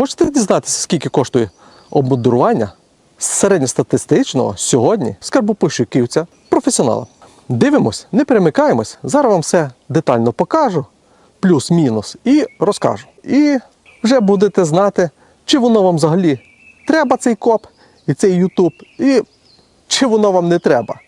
Хочете дізнатися, скільки коштує обмундирування середньостатистичного сьогодні скарбопошуківця професіонала? Дивимось, не перемикаємось. Зараз вам все детально покажу, плюс-мінус, і розкажу. І вже будете знати, чи воно вам взагалі треба цей коп і цей Ютуб, і чи воно вам не треба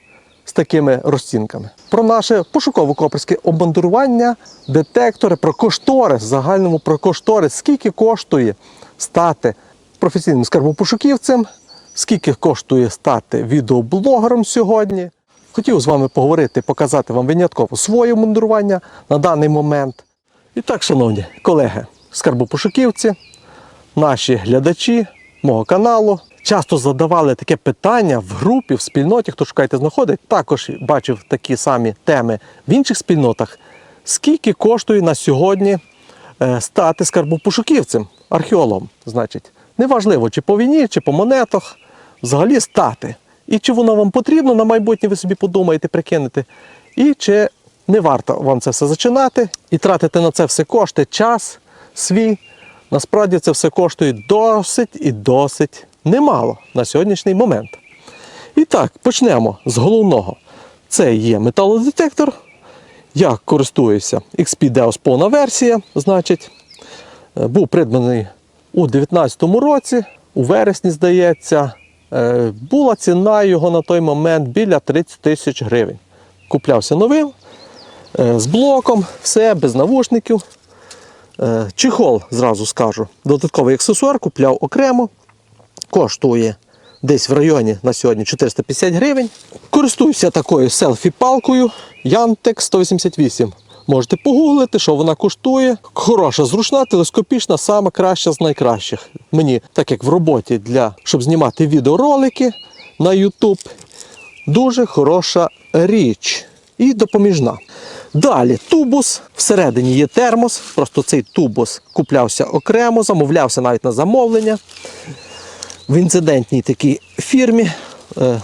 з такими розцінками. Про наше пошуково-коперське обмундирування, детектори, про кошторис, в загальному про кошторис, скільки коштує стати професійним скарбопошуківцем, скільки коштує стати відеоблогером сьогодні. Хотів з вами поговорити, показати вам винятково своє мундирування на даний момент. І так, шановні колеги, скарбопошуківці, наші глядачі мого каналу часто задавали таке питання в групі, в спільноті, хто шукайте знаходить. Також бачив такі самі теми в інших спільнотах. Скільки коштує на сьогодні е, стати скарбопошуківцем, археологом, значить. Неважливо, чи по війні, чи по монетах, взагалі стати. І чи воно вам потрібно на майбутнє, ви собі подумаєте, прикинете, і чи не варто вам це все зачинати і тратити на це все кошти, час свій. Насправді це все коштує досить і досить немало на сьогоднішній момент. І так, почнемо з головного. Це є металодетектор. Я користуюся XP Deus повна версія. Значить, Е, був придбаний у 2019 році, у вересні, здається. Е, Була ціна його на той момент біля 30 тисяч гривень. Куплявся новим, е, з блоком, все, без навушників. Чехол, зразу скажу. Додатковий аксесуар купляв окремо. Коштує десь в районі на сьогодні 450 гривень. Користуюся такою селфі-палкою Yantex 188. Можете погуглити, що вона коштує. Хороша, зручна, телескопічна, сама краща з найкращих. Мені, так як в роботі, для, щоб знімати відеоролики на YouTube, дуже хороша річ і допоміжна. Далі тубус. Всередині є термос. Просто цей тубус куплявся окремо, замовлявся навіть на замовлення. В інцидентній такій фірмі. Е,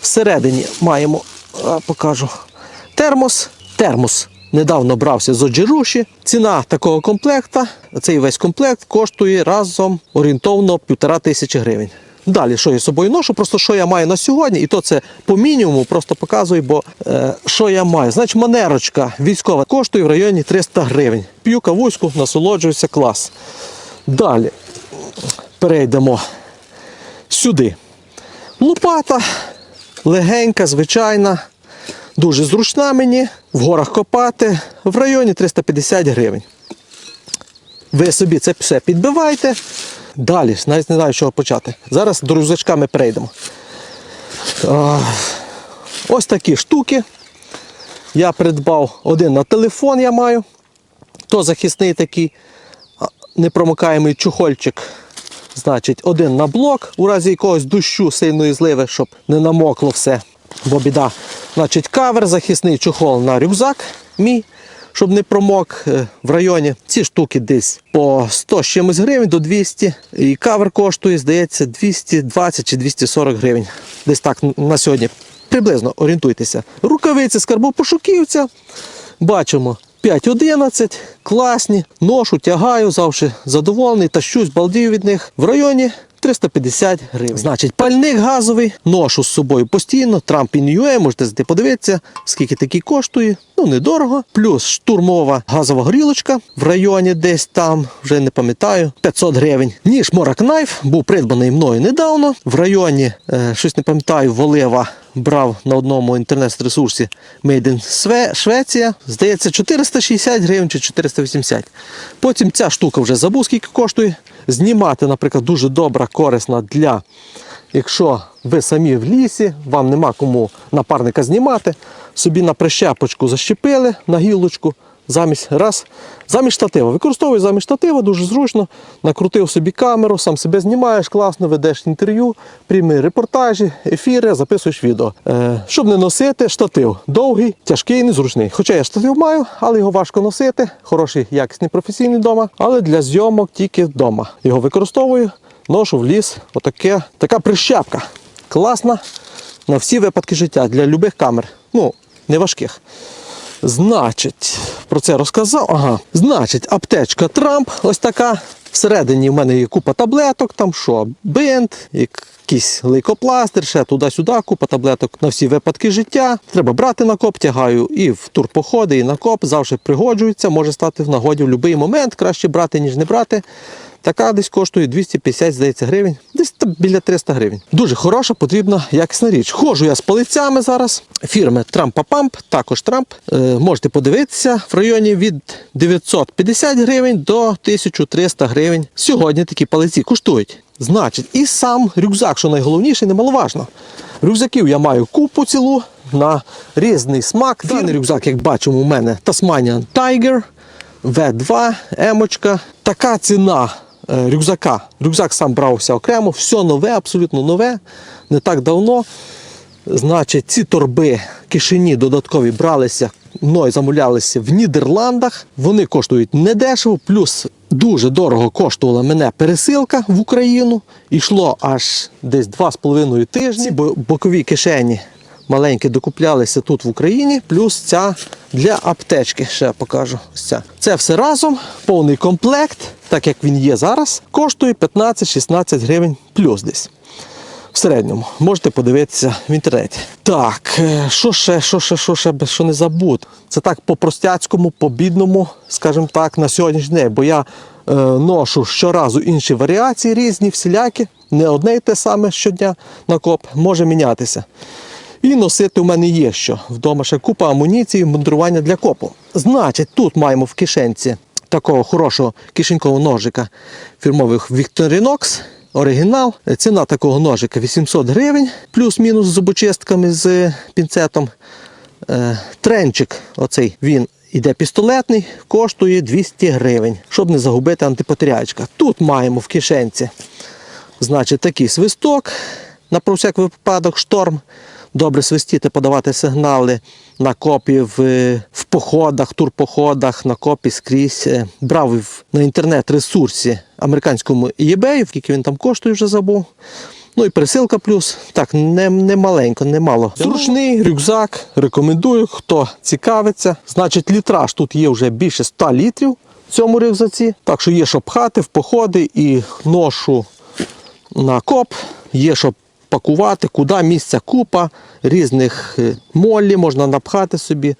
Всередині маємо, покажу, термос. Термос недавно брався з Оджіруші. Ціна такого комплекта, цей весь комплект коштує разом орієнтовно півтора тисячі гривень. Далі, що я з собою ношу, просто що я маю на сьогодні, і то це по мінімуму, просто показую, бо е, що я маю. Значить, манерочка військова коштує в районі 300 гривень. П'ю кавуську, насолоджуюся, клас. Далі перейдемо сюди. Лопата легенька, звичайна, дуже зручна мені. В горах копати в районі 350 гривень. Ви собі це все підбивайте. Далі, навіть не знаю, чого почати. Зараз до рюкзачка перейдемо. Ось такі штуки. Я придбав один на телефон, я маю. То захисний такий а, непромикаємий чухольчик. Значить, один на блок, у разі якогось дощу сильної зливи, щоб не намокло все, бо біда. Значить, кавер, захисний чохол на рюкзак мій, щоб не промок е, в районі. Ці штуки десь по 100 з чимось гривень до 200. І кавер коштує, здається, 220 чи 240 гривень. Десь так на сьогодні. Приблизно орієнтуйтеся. Рукавиці скарбопошуківця. Бачимо 5.11, класні, ношу, тягаю, завжди задоволений, тащусь, балдію від них в районі 350 гривень. Значить, пальник газовий, ношу з собою постійно, Trumpin.ua, можете зайти подивитися, скільки такий коштує. Ну, недорого. Плюс штурмова газова горілочка в районі десь там, вже не пам'ятаю, 500 гривень. Ніж Morak Knife був придбаний мною недавно. В районі, е, щось не пам'ятаю, Волева брав на одному інтернет-ресурсі Made in Швеція. Здається, 460 гривень чи 480. Потім ця штука вже забув, скільки коштує. Знімати, наприклад, дуже добра, корисна для, якщо ви самі в лісі, вам нема кому напарника знімати, собі на прищепочку защепили на гілочку. Замість раз, замість штатива. Використовую замість штатива, дуже зручно. Накрутив собі камеру, сам себе знімаєш, класно ведеш інтерв'ю, прямі репортажі, ефіри, записуєш відео. Е, щоб не носити, штатив довгий, тяжкий, незручний. Хоча я штатив маю, але його важко носити. Хороший, якісний професійний вдома, але для зйомок тільки вдома. Його використовую, ношу в ліс. Отаке, така прищепка. Класна на всі випадки життя для любих камер. Ну, не важких. Значить, про це розказав. Ага. Значить, аптечка Трамп, ось така. Всередині в мене є купа таблеток, там що, бинт, якийсь лейкопластир, ще туди-сюди, купа таблеток на всі випадки життя. Треба брати на коп, тягаю і в турпоходи, і на коп, завжди пригоджується, може стати в нагоді в будь-який момент. Краще брати, ніж не брати. Така десь коштує 250, здається, гривень, десь там біля 300 гривень. Дуже хороша, потрібна, якісна річ. Ходжу я з палицями зараз. Фірми Трампа Памп, також Трамп. Е, можете подивитися в районі від 950 гривень до 1300 гривень. Сьогодні такі палиці коштують. Значить, і сам рюкзак, що найголовніше, немаловажно. Рюкзаків я маю купу цілу на різний смак. Даний рюкзак, як бачимо, у мене Tasmanian Tiger. В2, емочка. Така ціна рюкзака. Рюкзак сам брався окремо, все нове, абсолютно нове, не так давно. Значить, ці торби кишені додаткові бралися, мною замовлялися в Нідерландах. Вони коштують недешево, плюс дуже дорого коштувала мене пересилка в Україну. Ішло аж десь 2,5 тижні. Ці бо- бокові кишені маленькі докуплялися тут в Україні, плюс ця для аптечки. Ще покажу. Ось ця. Це все разом, повний комплект, так як він є зараз, коштує 15-16 гривень плюс десь. В середньому можете подивитися в інтернеті. Так, е, що ще, що ще, що ще, що не забути? Це так по простяцькому, по бідному, скажімо так, на сьогоднішній день. Бо я е, ношу щоразу інші варіації різні, всілякі, не одне й те саме щодня на коп, може мінятися. І носити у мене є що. Вдома ще купа амуніції, мундрування для копу. Значить, тут маємо в кишенці такого хорошого кишенькового ножика фірмових Victorinox. Оригінал. Ціна такого ножика 800 гривень, плюс-мінус з зубочистками з пінцетом. Е, Тренчик, оцей він іде пістолетний, коштує 200 гривень, щоб не загубити антипотерячка. Тут маємо в кишенці Значить, такий свисток на про всяк випадок шторм. Добре свистіти, подавати сигнали на копі в, в походах, турпоходах, на копі скрізь. Е, Брав на інтернет-ресурсі американському eBay, скільки він там коштує, вже забув. Ну і пересилка плюс. Так, не, не маленько, не мало. Зручний рюкзак. Рекомендую, хто цікавиться. Значить, літраж тут є вже більше 100 літрів в цьому рюкзаці. Так що є, що пхати в походи і ношу на коп, є що пакувати, куди місця купа, різних е, молі можна напхати собі.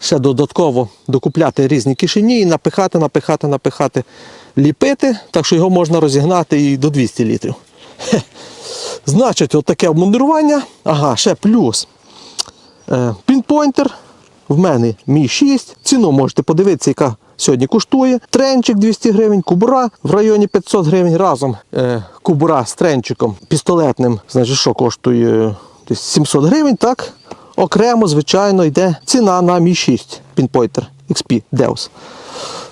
Ще додатково докупляти різні кишені і напихати, напихати, напихати, ліпити, так що його можна розігнати і до 200 літрів. Значить, отаке обмундирування. Ага, ще плюс. Е, Пінпойнтер. В мене мій 6. Ціну можете подивитися, яка сьогодні коштує. Тренчик 200 гривень, кубура в районі 500 гривень. Разом е, кубура з тренчиком пістолетним, значить, що коштує десь 700 гривень, так? Окремо, звичайно, йде ціна на мій 6 пінпойнтер XP Deus.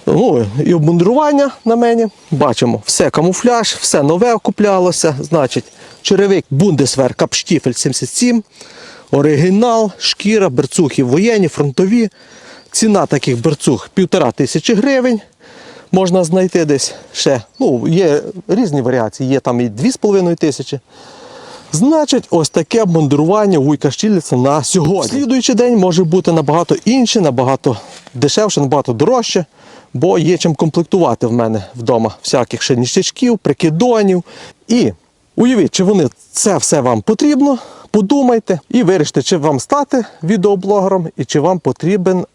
Ну, і обмундирування на мені. Бачимо, все камуфляж, все нове куплялося. Значить, черевик Bundeswehr Капштіфель 77, оригінал, шкіра, берцухи воєнні, фронтові. Ціна таких берцух півтора тисячі гривень. Можна знайти десь ще. Ну, є різні варіації, є там і 2,5 тисячі. Значить, ось таке обмундирування вуйка Штіліца на сьогодні. Слідуючий день може бути набагато інше, набагато дешевше, набагато дорожче, бо є чим комплектувати в мене вдома всяких ще прикидонів. І уявіть, чи вони це все вам потрібно, подумайте і вирішите, чи вам стати відеоблогером і чи вам потрібен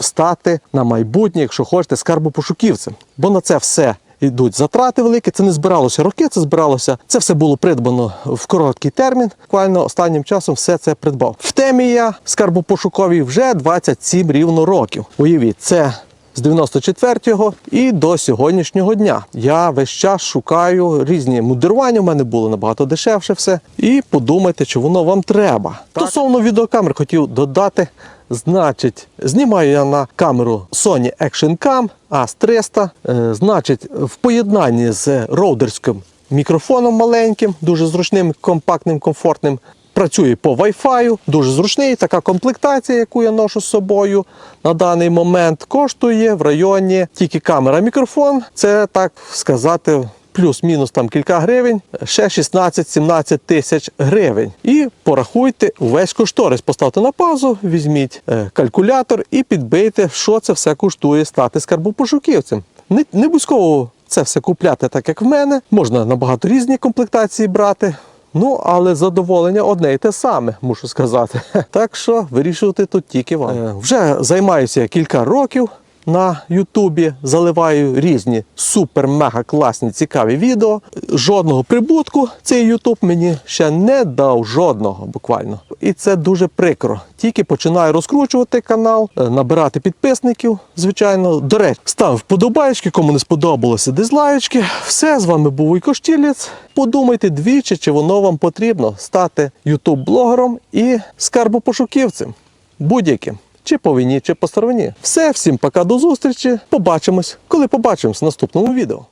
стати на майбутнє, якщо хочете, скарбопошуківцем. Бо на це все йдуть затрати великі. Це не збиралося роки, це збиралося. Це все було придбано в короткий термін. Буквально останнім часом все це придбав. В темі я скарбопошуковій вже 27 рівно років. Уявіть, це. З 94-го і до сьогоднішнього дня я весь час шукаю різні мудрування. У мене було набагато дешевше все. І подумайте, чи воно вам треба. Стосовно відеокамер хотів додати. Значить, знімаю я на камеру Sony Action Cam AS300. Е, значить, в поєднанні з роудерським мікрофоном маленьким, дуже зручним, компактним, комфортним. Працює по Wi-Fi, дуже зручний. Така комплектація, яку я ношу з собою на даний момент, коштує в районі тільки камера, мікрофон. Це так сказати плюс-мінус там кілька гривень, ще 16-17 тисяч гривень. І порахуйте увесь кошторис. Поставте на паузу, візьміть е, калькулятор і підбийте, що це все коштує стати скарбопошуківцем. Не, не обов'язково це все купляти так, як в мене. Можна набагато різні комплектації брати. Ну, але задоволення одне і те саме, мушу сказати. Так що вирішувати тут тільки вам. Е, вже займаюся кілька років на Ютубі, заливаю різні супер-мега класні цікаві відео. Жодного прибутку цей Ютуб мені ще не дав жодного буквально. І це дуже прикро. Тільки починаю розкручувати канал, е, набирати підписників, звичайно. До речі, став вподобаєчки, кому не сподобалося, дизлайочки. Все, з вами був Вуйко Штілець. Подумайте двічі, чи воно вам потрібно стати ютуб-блогером і скарбопошуківцем. Будь-яким. Чи по війні, чи по стороні. Все, всім пока до зустрічі. Побачимось, коли побачимось в наступному відео.